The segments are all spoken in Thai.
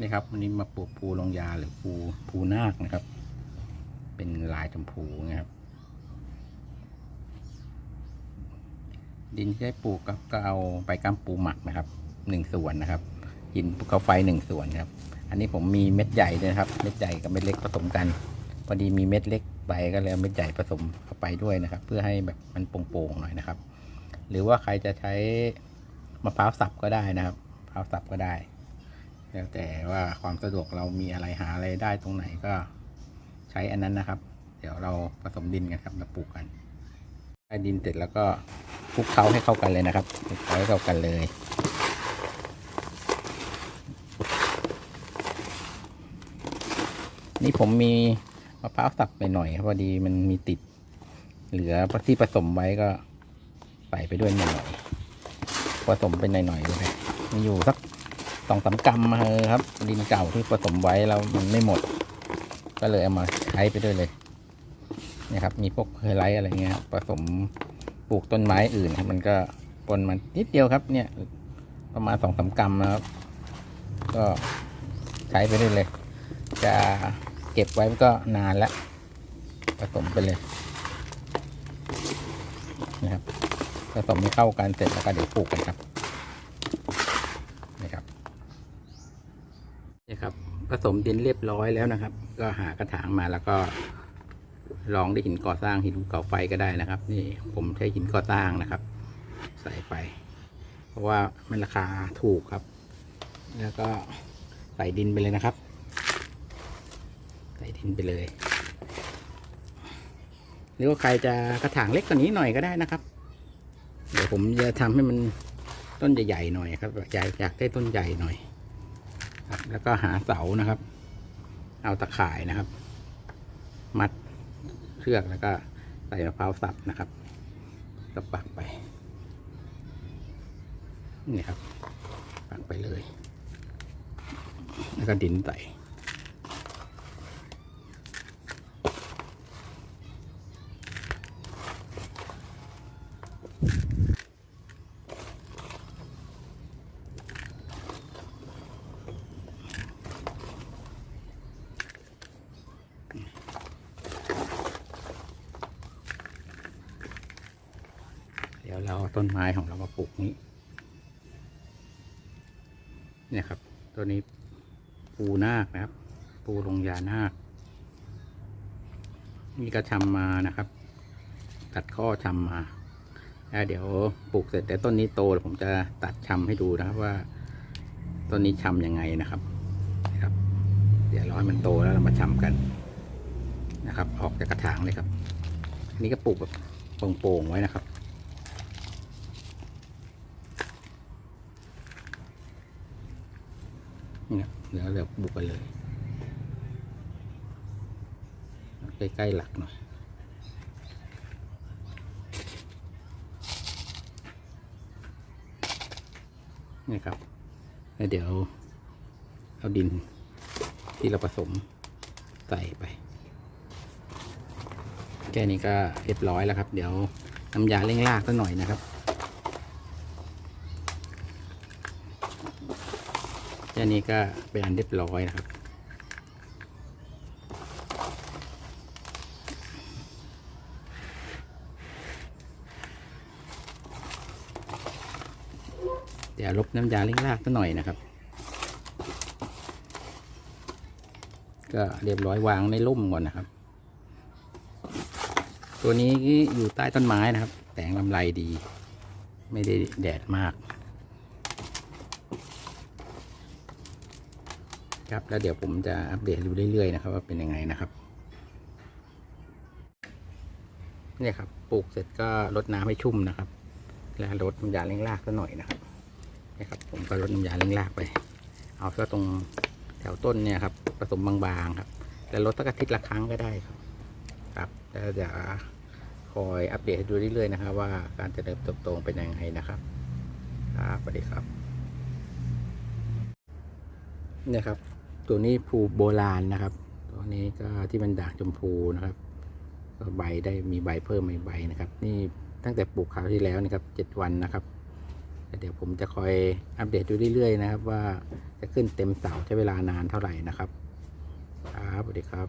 นี่ครับวันนี้มาปลูกภูลงยาหรือภูภูนาคนะครับ เป็นลายชมพูนะครับ ดินที่ได้ปลูกก็กเอาใบกัมปูหมักนะครับหนึ่งส่วนนะครับหินภูเขาไฟหนึ่งส่วนครับ อันนี้ผมมีเม็ดใหญ่ด้วยนะครับ เม็ดใหญ่กับเม็ดเล็กผสมกันพอดีมีเม็ดเล็กไปก็เลยเม็ดใหญ่ผสมเข้าไปด้วยนะครับ เพื่อให้แบบมันโป่งๆหน่อยนะครับ หรือว่าใครจะใช้มะพร้าวสับก็ได้นะครับมะพร้าวสับก็ได้ แล้วแต่ว่าความสะดวกเรามีอะไรหาอะไรได้ตรงไหนก็ใช้อันนั้นนะครับ เดี๋ยวเราผสมดินกันครับมาปลูกกันได้ดินเสร็จแล้วก็คลุกเคล้าให้เข้ากันเลยนะครับคลุกเคล้าให้เข้ากันเลยนี่ผมมีมะพร้าวสับไปหน่อยครับพอดีมันมีติด เหลือที่ผสมไว้ก็ใส่ไปด้วยหน่อยผสมไปหน่อยๆเลยมีอยู่สัก สองสามกรัมมาเถอครับ ดินเก่าที่ผสมไว้แล้วมันไม่หมด ก็เลยเอามาใช้ไปด้วยเลยนี่ยครับ มีพวกเพอร์ไลท์อะไรเงี้ยครับผสมปลูกต้นไม้อื่นครับ มันก็ปนมันนิดเดียวครับ เนี่ย ประมาณสองสามกรัมนะครับ ก็ใช้ไปด้วยเลย จะเก็บไว้ก็นานแล้วผสมไปเลยนะครับผสมให้เข้ากันเสร็จแล้วก็เดี๋ยวปลูกกันครับนี่ครับนี่ครับ ผสมดินเรียบร้อยแล้วนะครับ ก็หากระถางมาแล้วก็ลองด้วยหินก่อสร้างหินภูเขาไฟก็ได้นะครับ นี่ผมใช้หินก่อสร้างนะครับ ใส่ไป เพราะว่ามันราคาถูกครับ แล้วก็ใส่ดินไปเลยนะครับ ใส่ดินไปเลยหรือว่าใครจะกระถางเล็กกว่านี้หน่อยก็ได้นะครับ เดี๋ยวผมจะทำให้มันต้นใหญ่ๆหน่อยครับอยากอยากได้ต้นใหญ่หน่อย ครับ แล้วก็หาเสานะครับ เอาตะข่ายนะครับ มัดเชือกแล้วก็ใส่มะพร้าวสับนะครับก็ปักไป นี่ครับ ปักไปเลย แล้วก็ดินใส่ เดี๋ยวเราต้นไม้ของเรามาปลูกนี้เนี่ยครับ ตัวนี้ปูนาคนะครับ ปูลงยานาคนี่ก็ชำมานะครับ ตัดข้อชำมาแล้วเดี๋ยวปลูกเสร็จแต่ต้นนี้โตผมจะตัดชำให้ดูนะครับว่า ต้นนี้ชำยังไงนะครับครับ เดี๋ยวรอให้มันโตแล้วเรามาชำกันนะครับ ออกจากกระถางเลยครับ อันี่ก็ปลูกแบบโป่งๆไว้นะครับ นี่ครับ เดี๋ยวเดี๋ยวบุกกันเลย ใกล้ ๆ หลักหน่อยนี่ครับแล้วเดี๋ยวเอาดินที่เราผสมใส่ไป แค่นี้ก็เรียบร้อยแล้วครับ เดี๋ยวน้ำยาเร่งรากสักหน่อยนะครับ แค่นี้ก็เป็นอันเรียบร้อยนะครับ เดี๋ยวลบน้ำยาเร่งรากสักหน่อยนะครับ ก็เรียบร้อยวางในร่มก่อนนะครับ ตัวนี้อยู่ใต้ต้นไม้นะครับ แสงลำไรดี ไม่ได้แดดมาก ครับ แล้วเดี๋ยวผมจะอัปเดตดูเรื่อยๆนะครับ ว่าเป็นยังไงนะครับเนี่ยครับปลูกเสร็จก็รดน้ำให้ชุ่มนะครับ แล้วรดน้ำยาเร่งรากสักหน่อยนะครับเนี่ยครับ ผมก็รดน้ำยาเร่งรากไป เอาซะตรงแถวต้นเนี่ยครับผสมบางๆครับแล้วลดสักอาทิตย์ละครั้งก็ได้ครับ ครับแล้วเดี๋ยวคอยอัปเดตให้ดูเรื่อยๆนะครับ ว่าการเจริญเติบโตเป็นยังไงนะครับครับสวัสดีครับเนี่ยครับ ตัวนี้ภูโบราณนะครับ ตัวนี้ก็ที่มันด่างชมพูนะครับก็ใบได้มีใบเพิ่มใหม่ใบนะครับ นี่ตั้งแต่ปลูกคราวที่แล้วนะครับเจ็ดวันนะครับเดี๋ยวผมจะคอยอัปเดตดูเรื่อยๆนะครับ ว่าจะขึ้นเต็มเสาใช้เวลานานเท่าไหร่นะครับครับสวัสดีครับ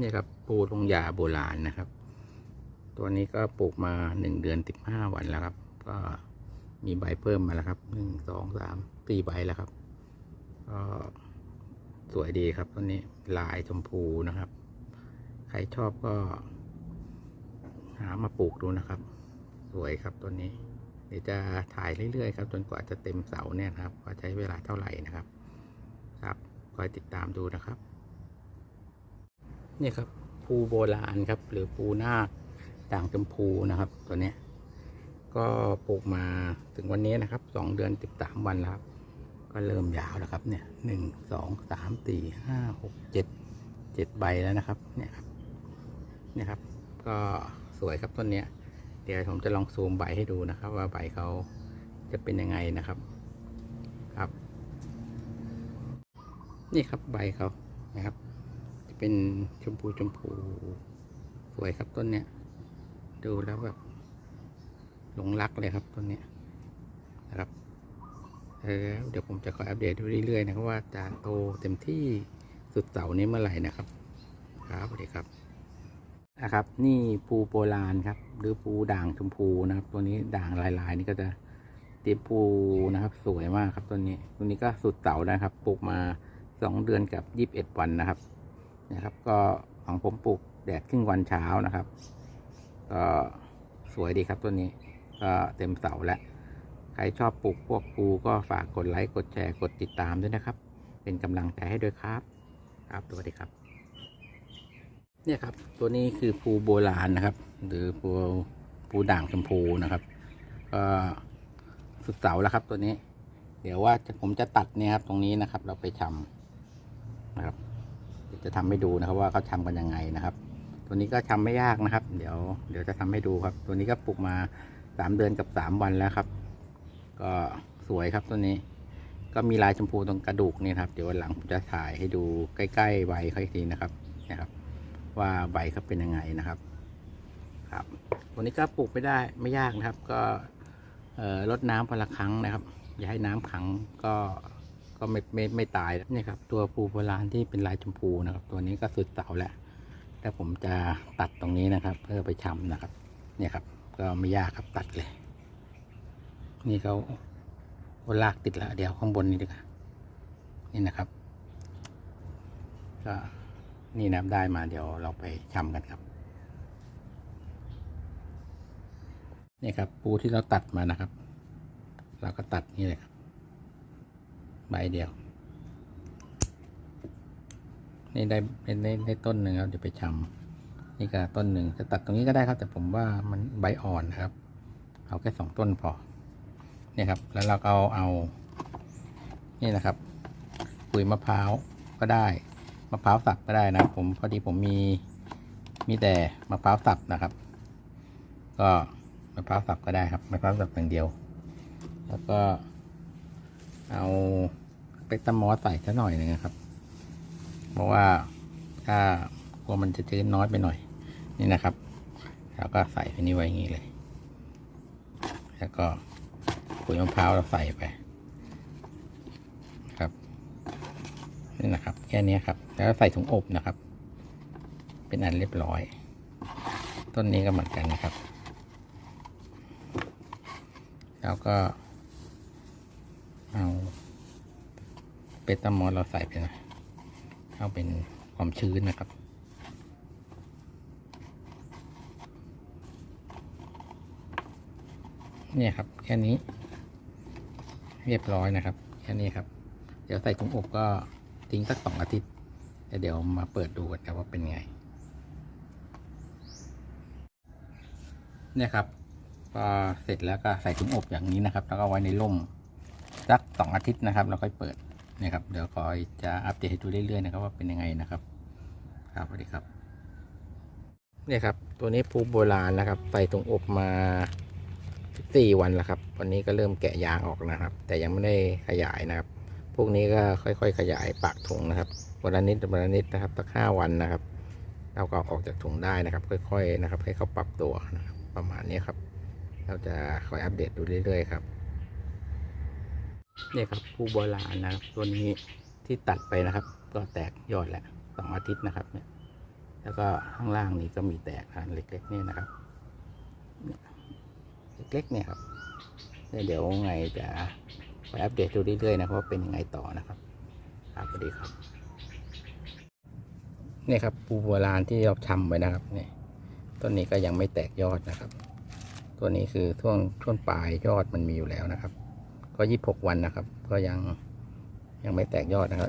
นี่ครับปูลงยาโบราณนะครับ ตัวนี้ก็ปลูกมาหนึ่งเดือนสิบห้าวันแล้วครับ ก็ มีใบเพิ่มมาแล้วครับหนึ่งสองสามสี่ใบแล้วครับก็สวยดีครับตัวนี้ลายชมพูนะครับ ใครชอบก็ หามาปลูกดูนะครับ สวยครับตัวนี้ เดี๋ยวจะถ่ายเรื่อยๆครับจนกว่าจะเต็มเสาเนี่ยครับว่าใช้เวลาเท่าไหร่นะครับ ครับคอยติดตามดูนะครับ นี่ครับภูโบราณครับ หรือภูนาคด่างชมพูนะครับ ตัวเนี้ย ก็ปลูกมาถึงวันนี้นะครับสองเดือนสิบสามวันแล้วครับ ก็เริ่มยาวแล้วครับเนี่ยหนึ่งสองสามสี่ห้าหกเจ็ดเจ็ดใบแล้วนะครับเนี่ยครับเนี่ยครับ ก็สวยครับต้นเนี้ย เดี๋ยวผมจะลองซูมใบให้ดูนะครับ ว่าใบเขาจะเป็นยังไงนะครับครับ นี่ครับใบเขานะครับ จะเป็นชมพูชมพูสวยครับต้นเนี้ยดูแล้วแบบ หลงรักเลยครับต้นนี้นะครับเออเดี๋ยวผมจะคอยอัปเดตเรื่อยๆนะครับว่าจะโตเต็มที่สุดเสานี้เมื่อไหร่นะครับครับสวัสดีครับนะครับ นี่ปูโบราณครับ หรือปูด่างชมพูนะครับ ตัวนี้ด่างลายๆ นี่ก็จะตีปูนะครับ สวยมากครับตัวนี้ตัวนี้ก็สุดเสานะครับปลูกมาสองเดือนกับยี่สิบเอ็ดวันนะครับนะครับ ก็ของผมปลูกแดดครึ่งวันเช้านะครับ ก็สวยดีครับตัวนี้ ก็เต็มเสาแล้ว ใครชอบปลูกพวกปูก็ฝากกดไลค์กดแชร์กดติดตามด้วยนะครับ เป็นกำลังใจให้ด้วยครับ ครับสวัสดีครับ เนี่ยครับ ตัวนี้คือปูโบราณนะครับ หรือปูปูด่างชมพูนะครับก็สุดเสาแล้วครับตัวนี้ เดี๋ยวว่าผมจะตัดเนี่ยครับตรงนี้นะครับ เราไปชำนะครับจะทำให้ดูนะครับว่าเขาชำกันยังไงนะครับ ตัวนี้ก็ชำไม่ยากนะครับ เดี๋ยวเดี๋ยวจะทำให้ดูครับ ตัวนี้ก็ปลูกมา สามเดือนกับสามวันแล้วครับ ก็สวยครับตัวนี้ ก็มีลายชมพูตรงกระดูกนี่ครับ เดี๋ยววันหลังผมจะถ่ายให้ดูใกล้ๆใบเขาอีกทีนะครับนะครับ ว่าใบเขาเป็นยังไงนะครับ ครับตัวนี้ก็ปลูกไม่ได้ไม่ยากนะครับ ก็เอ่อรดน้ำวันละครั้งนะครับ อย่าให้น้ำขังก็ก็ไม่ไม่ไม่ตายนี่ครับ ตัวปูโบราณที่เป็นลายชมพูนะครับ ตัวนี้ก็สุดเสาแล้วแต่ผมจะตัดตรงนี้นะครับ เพื่อไปชำนะครับ เนี่ยครับ ก็ไม่ยากครับตัดเลย นี่เขาลากติดแล้วเดี๋ยวข้างบนนี้ดีกว่านี่นะครับก็นี่นับได้มาเดี๋ยวเราไปชำกันครับนี่ครับ ปูที่เราตัดมานะครับ เราก็ตัดนี่เลยครับ ใบเดียว นี่ได้ได้ได้ได้ต้นหนึ่งครับเดี๋ยวไปชำ นี่ก็ต้นหนึ่งจะตัดตรงนี้ก็ได้ครับ แต่ผมว่ามันใบอ่อนนะครับ เอาแค่สองต้นพอเนี่ยครับ แล้วเราก็เอาเอา นี่นะครับ ปุ๋ยมะพร้าวก็ได้มะพร้าวสับก็ได้นะผมพอดีผมมีมีแต่มะพร้าวสับนะครับ ก็มะพร้าวสับก็ได้ครับมะพร้าวสับอย่างเดียว แล้วก็เอาเปตามอสใส่ซะหน่อยนึงนะครับ เพราะว่าถ้ากลัวมันจะชื้นน้อยไปหน่อย นี่นะครับ แล้วก็ใส่ไปนี่ไว้อย่างนี้เลย แล้วก็ปุ๋ยมะพร้าวเราใส่ไป ครับ นี่นะครับ แค่นี้ครับ แล้วใส่ถุงอบนะครับ เป็นอันเรียบร้อย ต้นนี้ก็เหมือนกันนะครับ แล้วก็ เอาเปตามอสเราใส่ไปน่อยเอาเป็นความชื้นนะครับ เนี่ยครับ แค่นี้ เรียบร้อยนะครับ แค่นี้ครับ เดี๋ยวใส่ถุงอบก็ทิ้งสักสองอาทิตย์แล้วเดี๋ยวมาเปิดดูกันครับว่าเป็นไง เนี่ยครับก็เสร็จแล้วก็ใส่ถุงอบอย่างนี้นะครับ แล้วก็ไว้ในร่มสักสองอาทิตย์นะครับแล้วค่อยเปิดเนี่ยครับ เดี๋ยวคอยจะอัปเดตให้ดูเรื่อยๆนะครับว่าเป็นยังไงนะครับ ครับสวัสดีครับ เนี่ยครับ ตัวนี้ภูโบราณนะครับ ใส่ถุงอบมา สี่วันแล้วครับ วันนี้ก็เริ่มแกะยางออกนะครับ แต่ยังไม่ได้ขยายนะครับ พวกนี้ก็ค่อยๆ ขยายปากถุงนะครับวันละนิดวันละนิดนะครับสักห้าวันนะครับ เราก็อออกจากถุงได้นะครับ ค่อย ๆ นะครับ ให้เขาปรับตัวนะครับ ประมาณนี้ครับ เราจะคอยอัปเดตดูเรื่อยๆครับนี่ครับผู้โบราณนะครับ ตัวนี้ที่ตัดไปนะครับ ก็แตกยอดแล้วสองอาทิตย์นะครับเนี่ยแล้วก็ข้างล่างนี้ก็มีแตกอันเล็กๆนี่นะครับ เล็กๆเนี่ยครับเดี๋ยวไงจะไปอัปเดตดูเรื่อยๆนะครับว่าเป็นยังไงต่อนะครับครับสวัสดีครับเนี่ยครับปูโบราณที่เราทำไว้นะครับเนี่ยต้นนี้ก็ยังไม่แตกยอดนะครับ ตัวนี้คือช่วงช่วงปลายยอดมันมีอยู่แล้วนะครับ ก็ยี่หกวันนะครับ ก็ยังยังไม่แตกยอดนะครับ